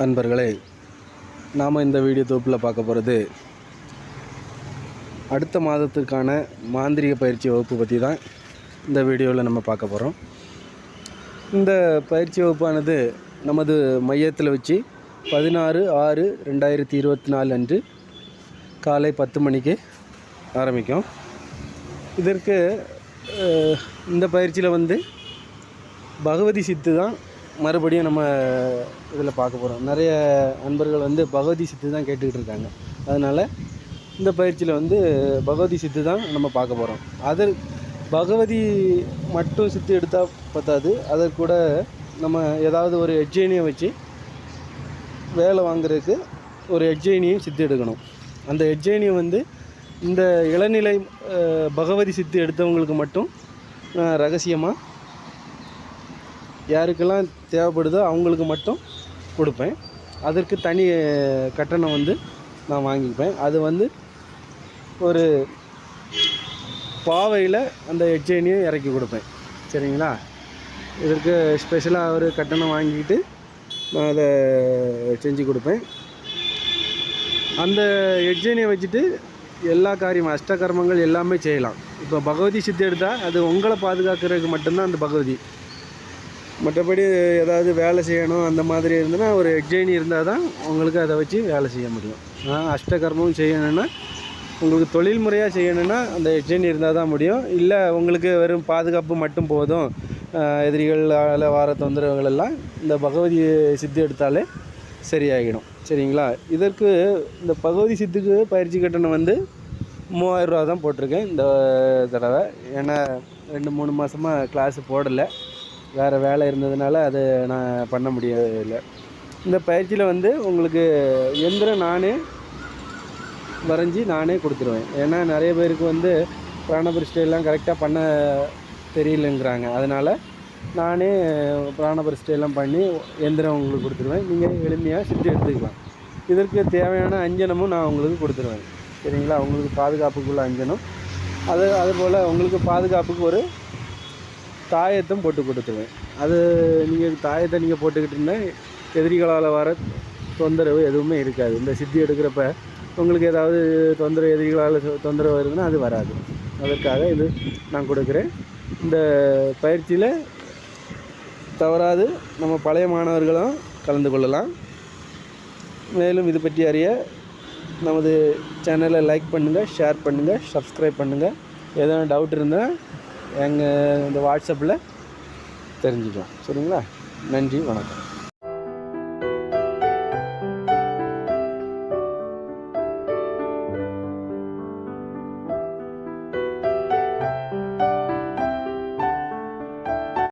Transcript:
நண்பர்களே நாம் இந்த வீடியோ தொகுப்பில் பார்க்க போகிறது அடுத்த மாதத்துக்கான மாந்திரிக பயிற்சி வகுப்பு பற்றி தான் இந்த வீடியோவில் நம்ம பார்க்க போகிறோம் இந்த பயிற்சி வகுப்பானது நமது மையத்தில் வச்சு பதினாறு ஆறு ரெண்டாயிரத்தி இருபத்தி நாலு அன்று காலை பத்து மணிக்கு ஆரம்பிக்கும். இதற்கு இந்த பயிற்சியில் வந்து பகவதி சித்து தான் மறுபடியும் நம்ம இதில் பார்க்க போகிறோம். நிறைய நண்பர்கள் வந்து பகவதி சித்து தான் கேட்டுக்கிட்டு இருக்காங்க. அதனால் இந்த பயிற்சியில் வந்து பகவதி சித்து தான் நம்ம பார்க்க போகிறோம். அதர் பகவதி மட்டும் சித்து எடுத்தால் பத்தாது. அதற்கு கூட நம்ம ஏதாவது ஒரு எட்ஜைனியை வச்சு வேலை வாங்குறதுக்கு ஒரு எட்ஜைனியும் சித்து எடுக்கணும். அந்த எட்ஜைனியை வந்து இந்த இளநிலை பகவதி சித்து எடுத்தவங்களுக்கு மட்டும் ரகசியமாக யாருக்கெல்லாம் தேவைப்படுதோ அவங்களுக்கு மட்டும் கொடுப்பேன். அதற்கு தனி கட்டணம் வந்து நான் வாங்கிப்பேன். அது வந்து ஒரு பாவையில் அந்த எட்ஜேனியை இறக்கி கொடுப்பேன். சரிங்களா? இதற்கு ஸ்பெஷலாக ஒரு கட்டணம் வாங்கிக்கிட்டு நான் அதை செஞ்சு கொடுப்பேன். அந்த எட்ஜேனியை வச்சுட்டு எல்லா காரியம் அஷ்டகர்மங்கள் எல்லாமே செய்யலாம். இப்போ பகவதி சித்தி எடுத்தால் அது உங்களை பாதுகாக்கிறதுக்கு மட்டும்தான் அந்த பகவதி. மற்றபடி ஏதாவது வேலை செய்யணும் அந்த மாதிரி இருந்ததுன்னா ஒரு எக்ஜைனி இருந்தால் தான் உங்களுக்கு அதை வச்சு வேலை செய்ய முடியும். ஆனால் அஷ்டகர்மம் செய்யணும்னா உங்களுக்கு தொழில் முறையாக செய்யணும்னா அந்த எக்ஜைனி இருந்தால் தான் முடியும். இல்லை உங்களுக்கு வெறும் பாதுகாப்பு மட்டும் போதும் எதிரிகள் எதிரிகளால் வார தொந்தரவுகள் எல்லாம் இந்த பகவதி சித்தி எடுத்தாலே சரியாகிடும். சரிங்களா? இதற்கு இந்த பகவதி சித்துக்கு பயிற்சி கட்டணம் வந்து மூவாயிரம் ரூபா தான் போட்டிருக்கேன் இந்த தடவை. ஏன்னா ரெண்டு மூணு மாதமாக கிளாஸ் போடலை. வேறு வேலை இருந்ததுனால அதை நான் பண்ண முடியவில்லை. இந்த பயிற்சியில் வந்து உங்களுக்கு எந்திரம் நானே வரைஞ்சி நானே கொடுத்துருவேன். ஏன்னா நிறைய பேருக்கு வந்து பிராணபரிஷ்டையெல்லாம் கரெக்டாக பண்ண தெரியலங்கிறாங்க. அதனால் நானே பிராணபரிஷ்டையெல்லாம் பண்ணி எந்திரம் உங்களுக்கு கொடுத்துருவேன். நீங்கள் எளிமையாக சுற்றி எடுத்துக்கலாம். இதற்கு தேவையான அஞ்சனமும் நான் உங்களுக்கு கொடுத்துருவேன். சரிங்களா? உங்களுக்கு பாதுகாப்புக்குள்ள அஞ்சனம். அது அதுபோல் உங்களுக்கு பாதுகாப்புக்கு ஒரு தாயத்தும் போட்டு கொடுத்துருவேன். அது நீங்கள் தாயத்தை நீங்கள் போட்டுக்கிட்டு இருந்தால் எதிரிகளால் வர தொந்தரவு எதுவுமே இருக்காது. இந்த சித்தி எடுக்கிறப்ப உங்களுக்கு ஏதாவது தொந்தரவு எதிரிகளால் தொந்தரவு வருதுன்னா அது வராது. அதற்காக இது நான் கொடுக்குறேன். இந்த பயிற்சியில் தவறாது. நம்ம பழைய மாணவர்களும் கலந்து கொள்ளலாம். மேலும் இது பற்றி அறிய நமது சேனலை லைக் பண்ணுங்கள் ஷேர் பண்ணுங்கள் சப்ஸ்கிரைப் பண்ணுங்கள் ஏதோ டவுட் இருந்தால் எங்கள் இந்த வாட்ஸ்அப்பில் தெரிஞ்சுக்கலாம். சரிங்களா? நன்றி வணக்கம்.